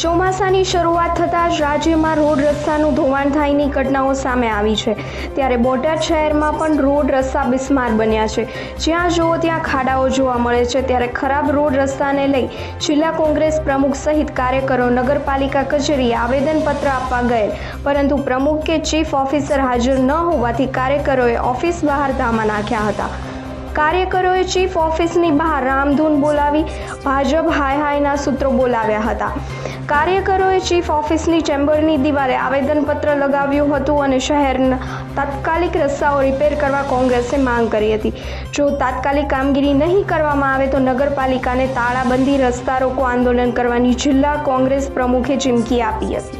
ચોમાસાની શરૂઆત થતાં જ રાજ્યમાં રોડ રસ્તાનું ધોવાણ થાયની ઘટનાઓ સામે આવી છે. ત્યારે બોટાદ શહેરમાં પણ રોડ રસ્તા બિસ્માર બન્યા છે. જ્યાં જુઓ ત્યાં ખાડાઓ જોવા મળે છે. ત્યારે ખરાબ રોડ રસ્તાને લઈ જિલ્લા કોંગ્રેસ પ્રમુખ સહિત કાર્યકરો નગરપાલિકા કચેરીએ આવેદનપત્ર આપવા ગયેલ. પરંતુ પ્રમુખ કે ચીફ ઓફિસર હાજર ન હોવાથી કાર્યકરોએ ઓફિસ બહાર ધામા નાખ્યા હતા. કાર્યકરોએ ચીફ ઓફિસની બહાર રામધૂન બોલાવી, ભાજપ હાય હાયના સૂત્રો બોલાવ્યા હતા. કાર્યકરોએ ચીફ ઓફિસની ચેમ્બરની દિવાલે આવેદનપત્ર લગાવ્યું હતું અને શહેરના તાત્કાલિક રસ્તાઓ રિપેર કરવા કોંગ્રેસે માંગ કરી હતી. જો તાત્કાલિક કામગીરી નહીં કરવામાં આવે તો નગરપાલિકાને તાળાબંધી રસ્તા રોકો આંદોલન કરવાની જિલ્લા કોંગ્રેસ પ્રમુખે ચીમકી આપી હતી.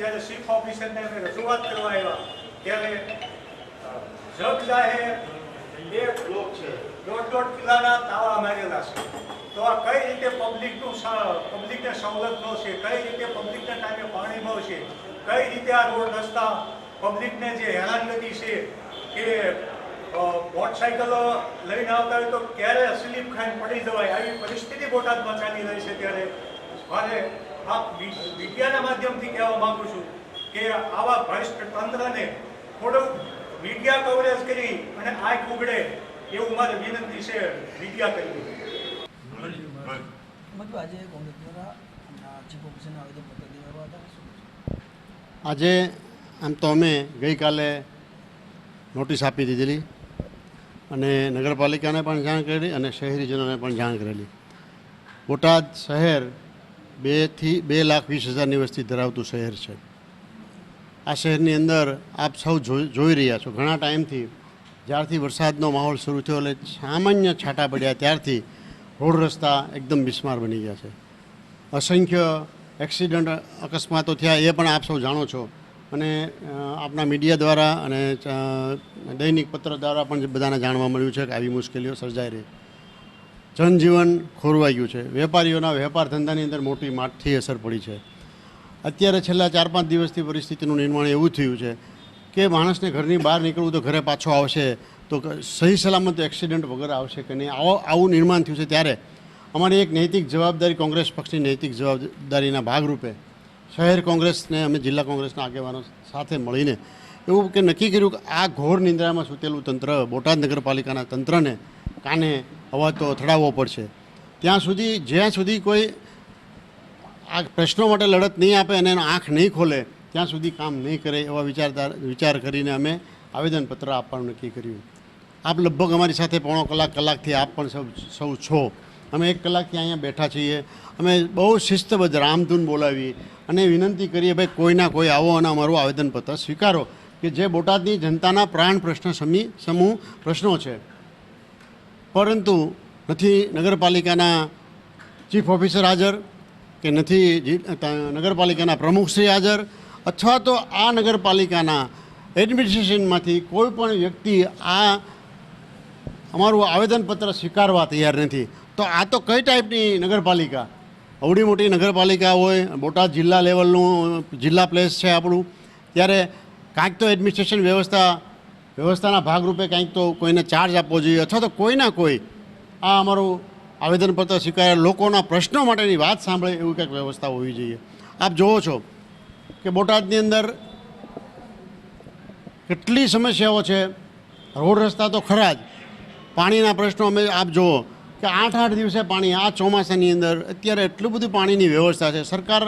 જ્યારે શીખ ઓફિસરને અમે રજૂઆત કરવા આવ્યા, ત્યારે જગ જાહેર બે બ્લોક છે, દોઢ દોઢ કિલ્લાના તાળા મારેલા છે. તો આ કઈ રીતે પબ્લિકનું પબ્લિકને સવલત મળશે, કઈ રીતે પબ્લિકને ટાઈમે પાણી મળશે, કઈ રીતે આ રોડ રસ્તા પબ્લિકને જે હેરાનગતિ છે કે મોટરસાઇકલો લઈને આવતા હોય તો ક્યારે સ્લીપ ખાઈને પડી જવાય? આવી પરિસ્થિતિ બોટાદમાં ચાલી રહી છે ત્યારે. મારે આ મીડિયાના માધ્યમથી કહેવા માંગુ છું કે આવા ભ્રષ્ટ તંત્રને થોડુંક મીડિયા કવરેજ કરી અને આંખ ઉગડે એવું મારે વિનંતી છે મીડિયા કરી મતલબ આજે કોંગ્રેસ દ્વારા ચીફ ઓફિસરને આવેદનપત્ર દેવામાં હતા. આજે આમ તો અમે ગઈકાલે નોટિસ આપી દીધેલી અને નગરપાલિકાને પણ જાણ કરેલી અને શહેરીજનોને પણ જાણ કરેલી. બોટાદ શહેર બેથી બે લાખ વીસ હજારની વસ્તી ધરાવતું શહેર છે. આ શહેરની અંદર આપ સૌ જોઈ રહ્યા છો. ઘણા ટાઈમથી જ્યારથી વરસાદનો માહોલ શરૂ થયો એટલે સામાન્ય છાંટા પડ્યા, ત્યારથી રોડ રસ્તા એકદમ બિસ્માર બની ગયા છે. અસંખ્ય એક્સિડન્ટ અકસ્માતો થયા એ પણ આપ સૌ જાણો છો. અને આપણા મીડિયા દ્વારા અને દૈનિક પત્ર દ્વારા પણ બધાને જાણવા મળ્યું છે કે આવી મુશ્કેલીઓ સર્જાઈ રહી. જનજીવન ખોરવાઈ ગયું છે. વેપારીઓના વેપાર ધંધાની અંદર મોટી માઠી અસર પડી છે. અત્યારે છેલ્લા ચાર પાંચ દિવસથી પરિસ્થિતિનું નિર્માણ એવું થયું છે કે માણસને ઘરની બહાર નીકળવું તો ઘરે પાછો આવશે તો સહી સલામત એક્સિડન્ટ વગર આવશે કે નહીં? આવો, આવું નિર્માણ થયું છે ત્યારે અમારી એક નૈતિક જવાબદારી કોંગ્રેસ પક્ષની નૈતિક જવાબદારીના ભાગરૂપે શહેર કોંગ્રેસને અમે જિલ્લા કોંગ્રેસના આગેવાનો સાથે મળીને એવું કે નક્કી કર્યું કે આ ઘોર નિંદ્રામાં સૂતેલું તંત્ર બોટાદ નગરપાલિકાના તંત્રને કાને અવાજ તો અથડાવવો પડશે. ત્યાં સુધી, જ્યાં સુધી કોઈ આ પ્રશ્નો માટે લડત નહીં આપે અને એનો આંખ નહીં ખોલે, ત્યાં સુધી કામ નહીં કરે એવા વિચારધાર વિચાર કરીને અમે આવેદનપત્ર આપવાનું નક્કી કર્યું. આપ લગભગ અમારી સાથે પોણો કલાક, કલાકથી આપ પણ સૌ સૌ છો. અમે એક કલાકથી અહીંયા બેઠા છીએ. અમે બહુ શિસ્તબદ્ધ, રામધૂન બોલાવી અને વિનંતી કરીએ, ભાઈ કોઈના કોઈ આવો અને અમારું આવેદનપત્ર સ્વીકારો. કે જે બોટાદની જનતાના પ્રાણ પ્રશ્ન સમી સમૂહ પ્રશ્નો છે. પરંતુ નથી નગરપાલિકાના ચીફ ઓફિસર હાજર કે નથી નગરપાલિકાના પ્રમુખશ્રી હાજર અથવા તો આ નગરપાલિકાના એડમિનિસ્ટ્રેશનમાંથી કોઈ પણ વ્યક્તિ આ અમારું આવેદનપત્ર સ્વીકારવા તૈયાર નથી. તો આ તો કઈ ટાઈપની નગરપાલિકા? અવડી મોટી નગરપાલિકા હોય, બોટાદ જિલ્લા લેવલનું જિલ્લા પ્લેસ છે આપણું. ત્યારે કાંઈક તો એડમિનિસ્ટ્રેશન વ્યવસ્થા વ્યવસ્થાના ભાગરૂપે કાંઈક તો કોઈને ચાર્જ આપવો જોઈએ અથવા તો કોઈના કોઈ આ અમારું આવેદનપત્ર સ્વીકાર્યા લોકોના પ્રશ્નો માટેની વાત સાંભળે એવી કંઈક વ્યવસ્થા હોવી જોઈએ. આપ જુઓ છો કે બોટાદની અંદર કેટલી સમસ્યાઓ છે. રોડ રસ્તા તો ખરા જ. પાણીના પ્રશ્નો અમે આપ જુઓ કે આઠ આઠ દિવસે પાણી, આ ચોમાસાની અંદર અત્યારે એટલું બધું પાણીની વ્યવસ્થા છે. સરકાર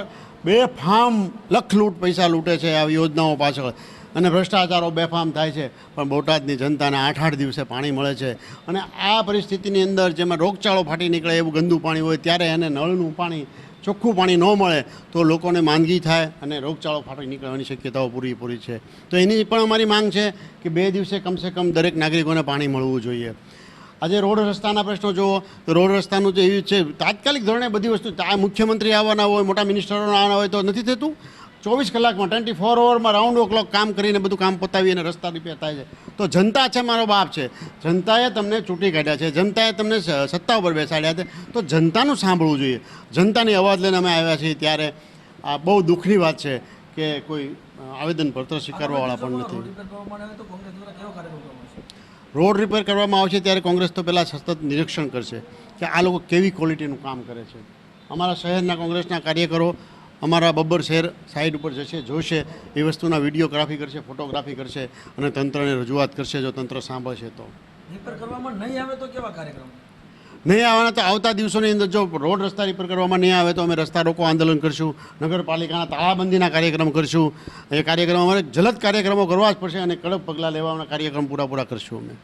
બે ફામ લખ લૂંટ પૈસા લૂંટે છે આ યોજનાઓ પાછળ. અને ભ્રષ્ટાચારો બેફામ થાય છે, પણ બોટાદની જનતાને આઠ આઠ દિવસે પાણી મળે છે. અને આ પરિસ્થિતિની અંદર જેમાં રોગચાળો ફાટી નીકળે એવું ગંદુ પાણી હોય, ત્યારે એને નળનું પાણી, ચોખ્ખું પાણી ન મળે, તો લોકોને માંદગી થાય અને રોગચાળો ફાટી નીકળવાની શક્યતાઓ પૂરેપૂરી છે. તો એની પણ અમારી માંગ છે કે બે દિવસે કમસે કમ દરેક નાગરિકોને પાણી મળવું જોઈએ. આજે રોડ રસ્તાના પ્રશ્નો જુઓ, તો રોડ રસ્તાનું જે એવી છે, તાત્કાલિક ધોરણે બધી વસ્તુ મુખ્યમંત્રી આવવાના હોય, મોટા મિનિસ્ટરો આવવાના હોય તો નથી થતું? ચોવીસ કલાકમાં ટ્વેન્ટી ફોર અવરમાં રાઉન્ડ ઓ ક્લોક કામ કરીને બધું કામ પતાવી અને રસ્તા રિપેર થાય છે. તો જનતા છે મારો બાપ છે. જનતાએ તમને ચૂંટી કાઢ્યા છે. જનતાએ તમને સત્તા ઉપર બેસાડ્યા છે. તો જનતાનું સાંભળવું જોઈએ. જનતાની અવાજ લઈને અમે આવ્યા છીએ ત્યારે આ બહુ દુઃખની વાત છે કે કોઈ આવેદનપત્ર સ્વીકારવાવાળા પણ નથી. રોડ રિપેર કરવામાં આવશે ત્યારે કોંગ્રેસ તો પહેલાં સતત નિરીક્ષણ કરશે કે આ લોકો કેવી ક્વોલિટીનું કામ કરે છે. અમારા શહેરના કોંગ્રેસના કાર્યકરો અમારા બબ્બર શહેર સાઈડ ઉપર જશે જોશે એ વસ્તુના વિડીયોગ્રાફી કરશે ફોટોગ્રાફી કરશે અને તંત્રને રજૂઆત કરશે જો તંત્ર સાંભળશે તો. નહીં આવે તો કેવા કાર્યક્રમ? નહીં આવવાના તો આવતા દિવસોની અંદર જો રોડ રસ્તા રિપેર કરવામાં નહીં આવે તો અમે રસ્તા રોકો આંદોલન કરશું નગરપાલિકાના તાળાબંધીના કાર્યક્રમ કરશું. એ કાર્યક્રમ અમારે જલદ કાર્યક્રમો કરવા જ પડશે અને કડક પગલાં લેવાના કાર્યક્રમ પૂરા પૂરા કરશું અમે.